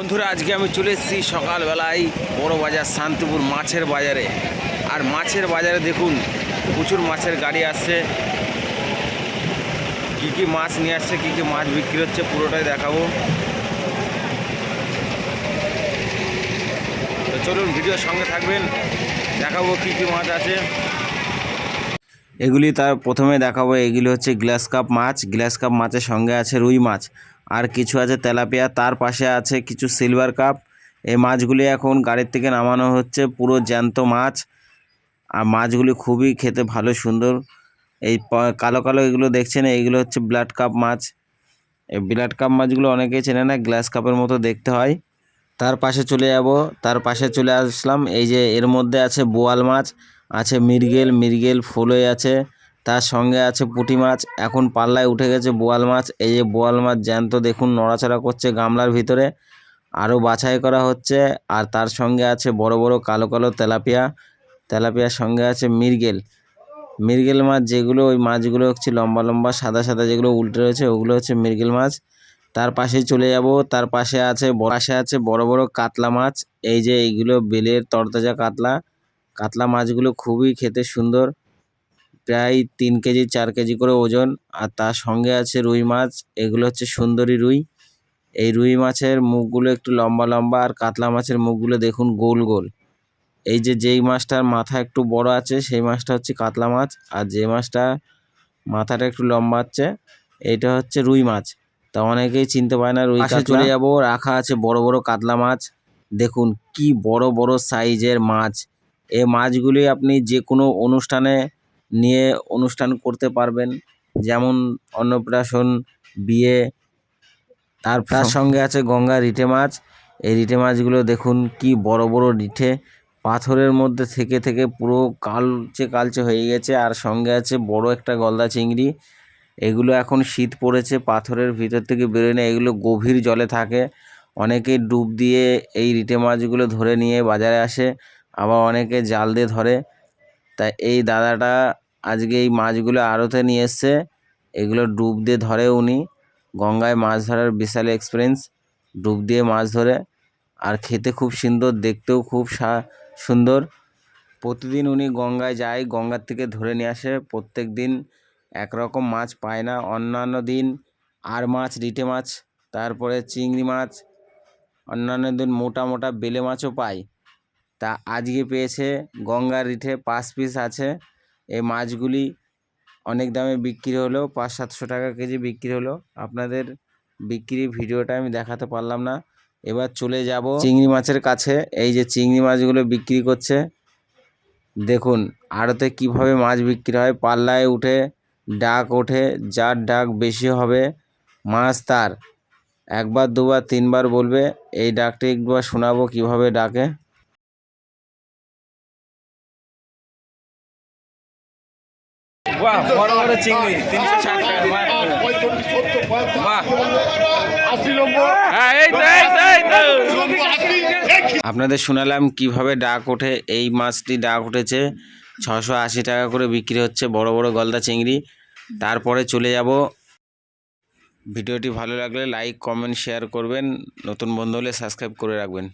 বন্ধুরা, আজকে আমি চলে এসেছি সকালবেলায় বড় বাজার, শান্তিপুর মাছের বাজারে। আর মাছের বাজারে দেখুন, প্রচুর মাছের গাড়ি আসছে। কী কী মাছ নিয়ে আসছে, কী কী মাছ বিক্রি হচ্ছে, পুরোটাই দেখাবো। তো চলুন, ভিডিওর সঙ্গে থাকবেন, দেখাবো কী কী মাছ আছে। এগুলি তার প্রথমে দেখাবো, এগুলি হচ্ছে গ্লাস কাপ মাছ। গ্লাস কাপ মাছের সঙ্গে আছে রুই মাছ। আর কিছু আছে তেলাপিয়া, তার পাশে আছে কিছু সিলভার কাপ এই মাছগুলি এখন গাড়ির থেকে নামানো হচ্ছে, পুরো জ্যান্ত মাছ। আর মাছগুলি খুবই খেতে ভালো, সুন্দর। এই কালো কালো এগুলো দেখছেন, এইগুলো হচ্ছে ব্লাড কাপ মাছ। এই ব্লাড কাপ মাছগুলো অনেকেই চেনে না গ্লাস কাপের মতো দেখতে হয়। তার পাশে চলে যাব, তার পাশে চলে আসলাম। এই যে এর মধ্যে আছে বোয়াল মাছ, আছে মৃগেল মৃগেল ফুলই আছে। তার সঙ্গে আছে পুঁটি মাছ। এখন পাল্লায় উঠে গেছে বোয়াল মাছ। এই যে বোয়াল মাছ জ্যান্ত দেখুন, নড়াচড়া করছে গামলার ভিতরে। আরও বাছাই করা হচ্ছে। আর তার সঙ্গে আছে বড় বড় কালো কালো তেলাপিয়া। তেলাপিয়ার সঙ্গে আছে মৃগেল। মৃগেল মাছ যেগুলো, ওই মাছগুলো হচ্ছে লম্বা লম্বা, সাদা সাদা যেগুলো উল্টে রয়েছে, ওগুলো হচ্ছে মৃগেল মাছ। তার পাশেই চলে যাব। তার পাশে আছে পাশে আছে বড় বড় কাতলা মাছ। এই যে এইগুলো বেলের তরতাজা কাতলা। কাতলা মাছগুলো খুবই খেতে সুন্দর। প্রায় তিন কেজি চার কেজি করে ওজন। আর তার সঙ্গে আছে রুই মাছ। এগুলো হচ্ছে সুন্দরী রুই। এই রুই মাছের মুখগুলো একটু লম্বা লম্বা। আর কাতলা মাছের মুখগুলো দেখুন গোল গোল। এই যে যেই মাছটার মাথা একটু বড় আছে সেই মাছটা হচ্ছে কাতলা মাছ। আর যে মাছটা মাথাটা একটু লম্বা আছে এইটা হচ্ছে রুই মাছ। তা অনেকেই চিনতে পারে না রুই পাশে চলে যাব। রাখা আছে বড় বড় কাতলা মাছ। দেখুন কি বড় বড় সাইজের মাছ। এই মাছগুলি আপনি যে কোনো অনুষ্ঠানে নিয়ে অনুষ্ঠান করতে পারবেন। যেমন অন্নপ্রাশন বিয়ে তার তার সঙ্গে আছে গঙ্গা রিঠে মাছ। এই রিঠে মাছগুলো দেখুন কি বড় বড় রিঠে পাথরের মধ্যে থেকে থেকে পুরো কালচে কালচে হয়ে গেছে। আর সঙ্গে আছে বড় একটা গলদা চিংড়ি। এগুলো এখন শীত পড়েছে পাথরের ভিতর থেকে বেরোয় না। এগুলো গভীর জলে থাকে। অনেকে ডুব দিয়ে এই রিটে মাছগুলো ধরে নিয়ে বাজারে আসে। আবার অনেকে জাল দিয়ে ধরে। তা এই দাদাটা আজকে এই মাছগুলো আড়তে নিয়ে এসছে। এগুলো ডুব দিয়ে ধরে উনি। গঙ্গায় মাছ ধরার বিশাল এক্সপিরিয়েন্স ডুব দিয়ে মাছ ধরে। আর খেতে খুব সুন্দর, দেখতেও খুব সুন্দর। প্রতিদিন উনি গঙ্গায় যায়, গঙ্গার থেকে ধরে নিয়ে আসে। প্রত্যেক দিন একরকম মাছ পায় না। অন্যান্য দিন আর মাছ, রিটে মাছ, তারপরে চিংড়ি মাছ, অন্যান্য দিন মোটা মোটা বেলে মাছও পায়। তা আজকে পেয়েছে গঙ্গার রিঠে পাঁচ পিস আছে। এই মাছগুলি অনেক দামে বিক্রি হলো, পাঁচ, সাতশো টাকা কেজি বিক্রি হলো। আপনাদের বিক্রি ভিডিওটা আমি দেখাতে পারলাম না। এবার চলে যাব চিংড়ি মাছের কাছে। এই যে চিংড়ি মাছগুলো বিক্রি করছে, দেখুন আড়তে কীভাবে মাছ বিক্রি হয়। পাল্লায় উঠে, ডাক ওঠে, যার ডাক বেশি হবে, মাছ তার। একবার, দুবার, তিনবার বলবে, এই ডাকটি একবার শোনাবো কীভাবে ডাকে। বাহ বড় বড় চিংড়ি তিনশো ষাট হ্যাঁ আপনাদের শুনালাম কীভাবে ডাক ওঠে এই মাছটি ডাক উঠেছে ছশো আশি টাকা করে বিক্রি হচ্ছে বড় বড় গলদা চিংড়ি। তারপরে চলে যাব। ভিডিওটি ভালো লাগলে লাইক কমেন্ট শেয়ার করবেন। নতুন বন্ধু হলে সাবস্ক্রাইব করে রাখবেন।